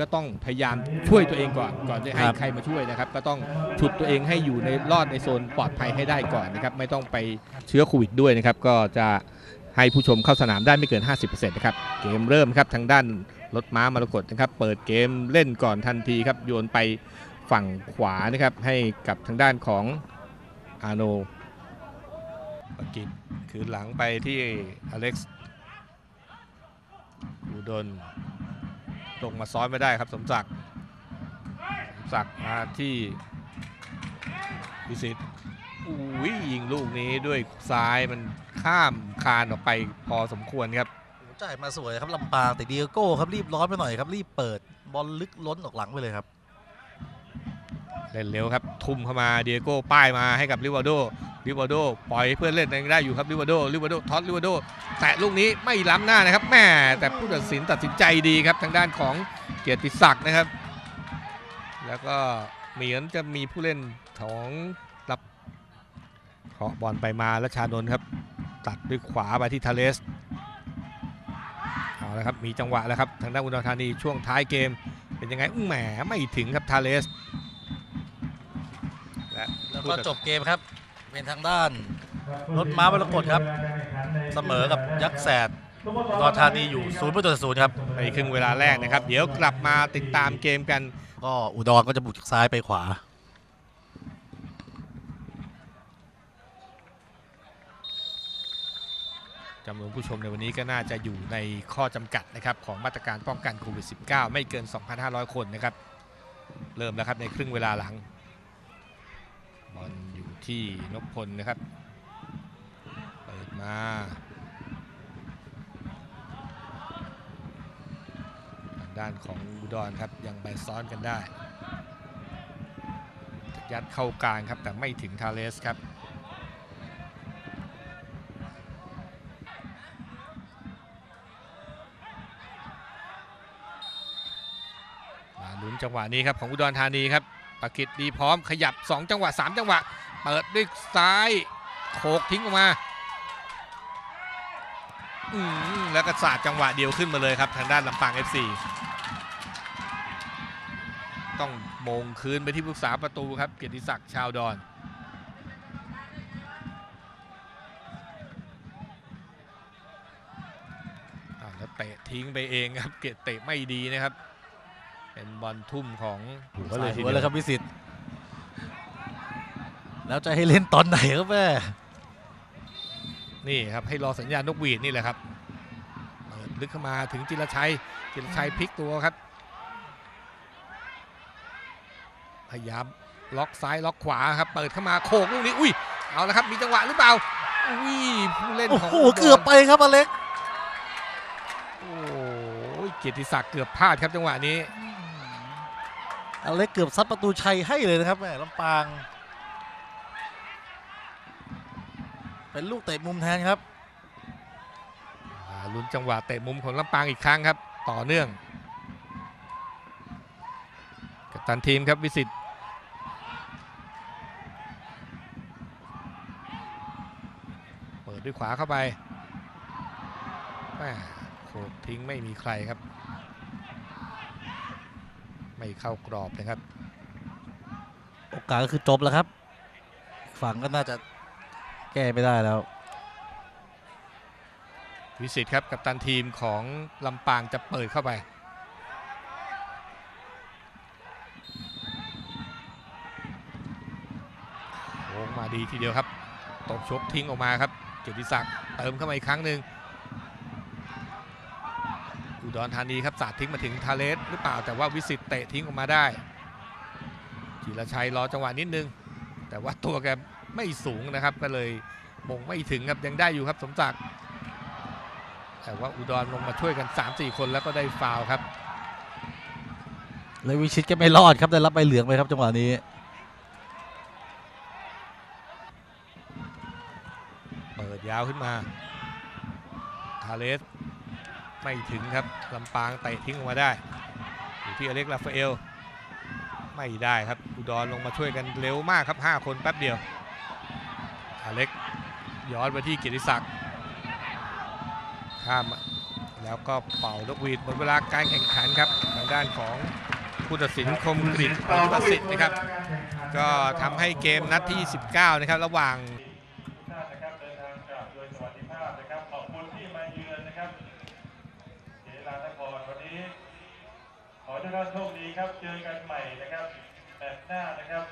ก็ต้องพยายามช่วยตัวเองก่อนก่อนจะให้ครับใครมาช่วยนะครับ ก็ต้องฉุดตัวเองให้อยู่ในรอดในโซนปลอดภัยให้ได้ก่อนนะครับ ไม่ต้องไปเชื้อโควิดด้วยนะครับ ก็จะให้ผู้ชมเข้าสนามได้ไม่เกิน 50%นะครับเกมเริ่มครับทางด้านรถม้ามรกตนะครับ เปิดเกมเล่นก่อนทันทีครับโยนไปฝั่งขวานะครับให้กับทางด้านของอาโนปกิจคืนหลังไปที่อเล็กซ์อุดน ลงมาซ้อนไม่ได้ครับสมศักดิ์สมศักดิ์มาที่วิสิตอุ้ยยิงลูกนี้ด้วยซ้ายมันข้ามคานออกไปพอสมควรครับจ่ายมาสวยครับลำปางแต่เดียโก้ครับรีบร้อนไปหน่อยครับรีบเปิดบอลลึกล้นออกหลังไปเลยครับ เล่นเร็วครับ ทุ่มเข้ามาเดียโก้ป้ายมาให้กับริวาโดริวาโดปล่อยเพื่อนเล่นได้อยู่ครับริวาโดริวาโดท็อตริวาโดแตะลูกนี้ไม่ล้ำหน้านะครับแม่แต่ผู้ตัดสินตัดสินใจดีครับทางด้านของเกียรติศักดิ์นะครับ แล้วก็เหมือนจะมีผู้เล่นของรับเคาะบอลไปมาแล้วชานนท์ครับ ตัดด้วยขวาไปที่ทาเลสเอาละครับมีจังหวะแล้วครับทางด้านอุดรธานีช่วงท้ายเกม เป็นยังไงอื้อแหมไม่ถึงครับทาเลส และแล้วผู้ก็ตัดจบเกมครับ เป็นทางด้านรถม้ามรกตครับ เสมอกับยักษ์แสดอุดรธานีอยู่ศูนย์ประตูต่อศูนย์ครับในครึ่งเวลาแรกนะครับ เดี๋ยวกลับมาติดตามเกมกัน ก็อุดรก็จะบุกจากซ้ายไปขวาจำนวนผู้ชมในวันนี้ก็น่าจะอยู่ในข้อจำกัดนะครับของมาตรการป้องกันโควิด -19 ไม่เกิน 2,500 คนนะครับ เริ่มแล้วครับในครึ่งเวลาหลัง บอลอยู่ที่นพพลนะครับ เปิดมาทางด้านของอุดรครับยังไปซ้อนกันได้ ยัดเข้ากลางครับแต่ไม่ถึงทาเลสครับลุ้นจังหวะนี้ครับของอุดรธานีครับ ปากิจดีพร้อมขยับ 2 จังหวะ 3 จังหวะ เปิดด้วยซ้ายโขกทิ้งออกมาอืมแล้วก็สาดจังหวะเดียวขึ้นมาเลยครับ ทางด้านลำปาง FC ต้องโมงคืนไปที่ผู้สาประตูครับ เกียรติศักดิ์ชาวดอนแล้วเตะทิ้งไปเองครับ เกียรติเตะไม่ดีนะครับ เป็นบอลทุ่มของหัวเลยทีหัวเดีเลยยวครับวิสิตแล้วจะให้เล่นตอนไหนครับแม่นี่ครับให้รอสัญญาณนกหวีดนี่แหละครับเปิดลึกเข้ามาถึงจิรชัยจิรชัยพลิกตัวครับ พยายามล็อกซ้ายล็อกขวาครับ เปิดเข้ามาโขกลูกนี้อุ้ยเอาละครับ มีจังหวะหรือเปล่าอุ้ยผู้เล่นโอ้ของโหเกือบไปครับอเล็กโอ้ยเกียรติศักดิ์เกือบพลาดครับจังหวะนี้ อเล็กเกือบซัดประตูชัยให้เลยนะครับแม่ลำปาง เป็นลูกเตะมุมแทนครับลุ้นจังหวะเตะมุมของลำปางอีกครั้งครับ ต่อเนื่องกัปตันทีมครับวิสิตเปิดด้วยขวาเข้าไปแม่โขกทิ้งไม่มีใครครับ เข้ากรอบนะครับ โอกาสก็คือจบแล้วครับอีกฝั่งก็น่าจะแก้ไม่ได้แล้ว วิสิตครับกับตันทีมของลำปางจะเปิดเข้าไปโค้งมาดีทีเดียวครับตบชกทิ้งออกมาครับเกียรติศักดิ์เติมเข้ามาอีกครั้งหนึ่ง อุดรธานีครับสาดทิ้งมาถึงทาเลสหรือเปล่าแต่ว่าวิสิตเตะทิ้งออกมาได้จิรชัยรอจังหวะนิดนึง แต่ว่าตัวแกไม่สูงนะครับก็เลยมงไม่ถึงครับยังได้อยู่ครับสมศักดิ์แต่ว่าอุดรลงมาช่วยกัน 3-4 คนแล้วก็ได้ฟาวล์ครับเลยวิชิตก็ไม่รอดครับได้รับใบเหลืองไปครับจังหวะนี้เปิดยาวขึ้นมาทาเลส ไม่ถึงครับลำปางไต่ทิ้งออกมาได้ที่อเล็กลาฟาเอลไม่ได้ครับอุดรลงมาช่วยกันเร็วมากครับ 5 คนแป๊บเดียวอเล็กย้อนไปที่กิติศักดิ์ข้ามแล้วก็เป่าลูกวีดหมดเวลาการแข่งขันครับทางด้านของผู้ตัดสินคมกริชประสิทธิ์นะครับ ก็ทำให้เกมนัดที่ 19 นะครับ ระหว่างนะครับเดินทางด้วยสวัสดิภาพนะครับขอบคุณที่มาเยือนนะครับ ฬานครวันนี้ขอทุกท่านโชคดีครับ เจอกันใหม่นะครับแบบหน้านะครับ